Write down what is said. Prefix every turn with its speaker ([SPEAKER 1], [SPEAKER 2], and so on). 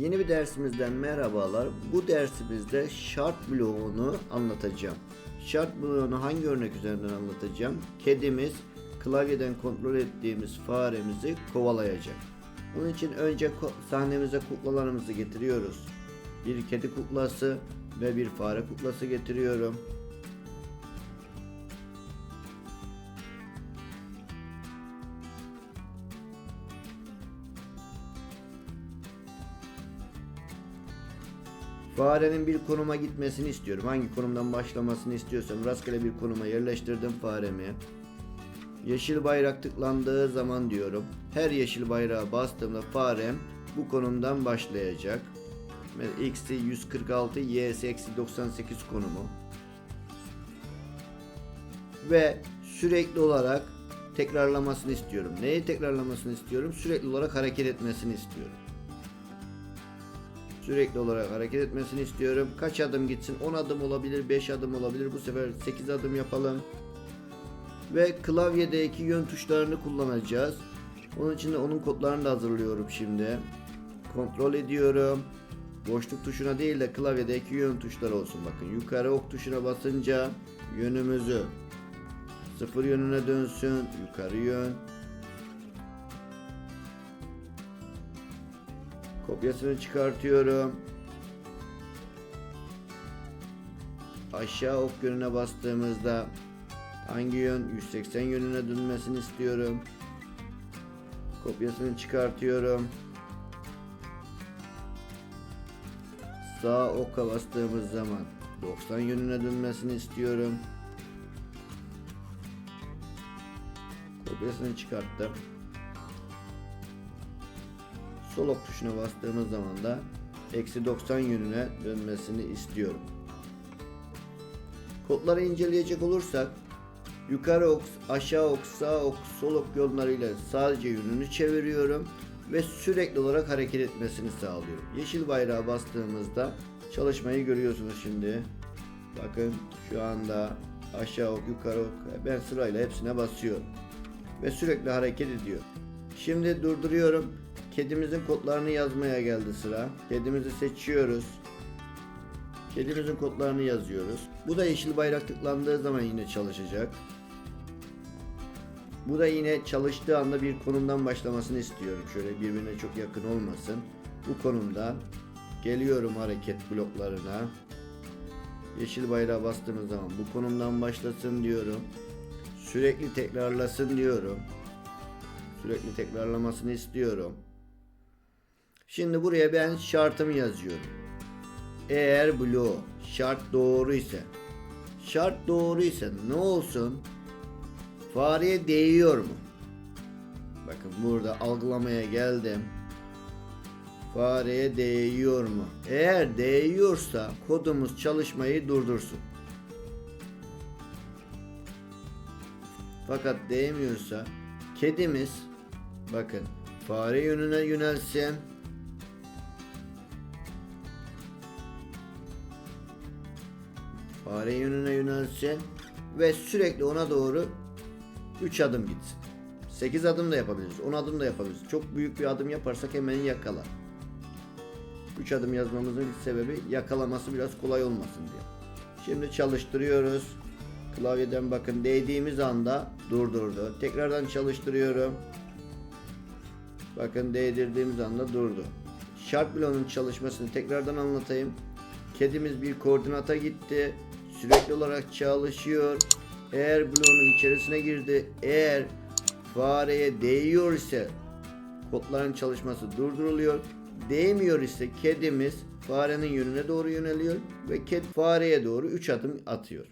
[SPEAKER 1] Yeni bir dersimizden merhabalar. Bu dersimizde şart bloğunu anlatacağım. Şart bloğunu hangi örnek üzerinden anlatacağım? Kedimiz klavyeden kontrol ettiğimiz faremizi kovalayacak. Bunun için önce sahnemize kuklalarımızı getiriyoruz. Bir kedi kuklası ve bir fare kuklası getiriyorum. Farenin bir konuma gitmesini istiyorum. Hangi konumdan başlamasını istiyorsam rastgele bir konuma yerleştirdim faremi. Yeşil bayrak tıklandığı zaman diyorum. Her yeşil bayrağa bastığımda farem bu konumdan başlayacak. X'i 146, Y'si eksi 98 konumu. Ve sürekli olarak tekrarlamasını istiyorum. Neyi tekrarlamasını istiyorum? Sürekli olarak hareket etmesini istiyorum. Sürekli olarak hareket etmesini istiyorum. Kaç adım gitsin? 10 adım olabilir, 5 adım olabilir. Bu sefer 8 adım yapalım. Ve klavyedeki yön tuşlarını kullanacağız. Onun için de onun kodlarını da hazırlıyorum şimdi. Kontrol ediyorum. Boşluk tuşuna değil de klavyedeki yön tuşları olsun. Bakın yukarı ok tuşuna basınca yönümüzü sıfır yönüne dönsün. Yukarı yön. Kopyasını çıkartıyorum. Aşağı ok yönüne bastığımızda hangi yön 180 yönüne dönmesini istiyorum. Kopyasını çıkartıyorum. Sağ oka bastığımız zaman 90 yönüne dönmesini istiyorum. Kopyasını çıkarttım. Sol ok tuşuna bastığımız zaman da eksi 90 yönüne dönmesini istiyorum. Kodları inceleyecek olursak yukarı ok, aşağı ok, sağ ok, sol ok yollarıyla sadece yönünü çeviriyorum ve sürekli olarak hareket etmesini sağlıyorum. Yeşil bayrağa bastığımızda çalışmayı görüyorsunuz şimdi. Bakın şu anda aşağı ok, yukarı ok ben sırayla hepsine basıyorum ve sürekli hareket ediyor. Şimdi durduruyorum. Kedimizin kodlarını yazmaya geldi sıra. Kedimizi seçiyoruz. Kedimizin kodlarını yazıyoruz. Bu da yeşil bayrak tıklandığı zaman yine çalışacak. Bu da yine çalıştığı anda bir konumdan başlamasını istiyorum. Şöyle birbirine çok yakın olmasın. Bu konumdan geliyorum hareket bloklarına. Yeşil bayrağa bastığımız zaman bu konumdan başlasın diyorum. Sürekli tekrarlasın diyorum. Sürekli tekrarlamasını istiyorum. Şimdi buraya ben şartımı yazıyorum. Eğer bloğu şart doğru ise şart doğru ise ne olsun? Fareye değiyor mu? Bakın burada algılamaya geldim. Fareye değiyor mu? Eğer değiyorsa kodumuz çalışmayı durdursun. Fakat değmiyorsa kedimiz bakın fare yönüne yönelsin. Fare yönüne yönelsin ve sürekli ona doğru 3 adım gitsin. 8 adım da yapabiliriz, 10 adım da yapabiliriz. Çok büyük bir adım yaparsak hemen yakalar. 3 adım yazmamızın sebebi yakalaması biraz kolay olmasın diye. Şimdi çalıştırıyoruz. Klavyeden bakın değdiğimiz anda durdurdu. Tekrardan çalıştırıyorum. Bakın değdirdiğimiz anda durdu. Şart bloğunun çalışmasını tekrardan anlatayım. Kedimiz bir koordinata gitti. Sürekli olarak çalışıyor. Eğer bloğunun içerisine girdi. Eğer fareye değiyor ise kodların çalışması durduruluyor. Değmiyor ise kedimiz farenin yönüne doğru yöneliyor ve ked fareye doğru 3 adım atıyor.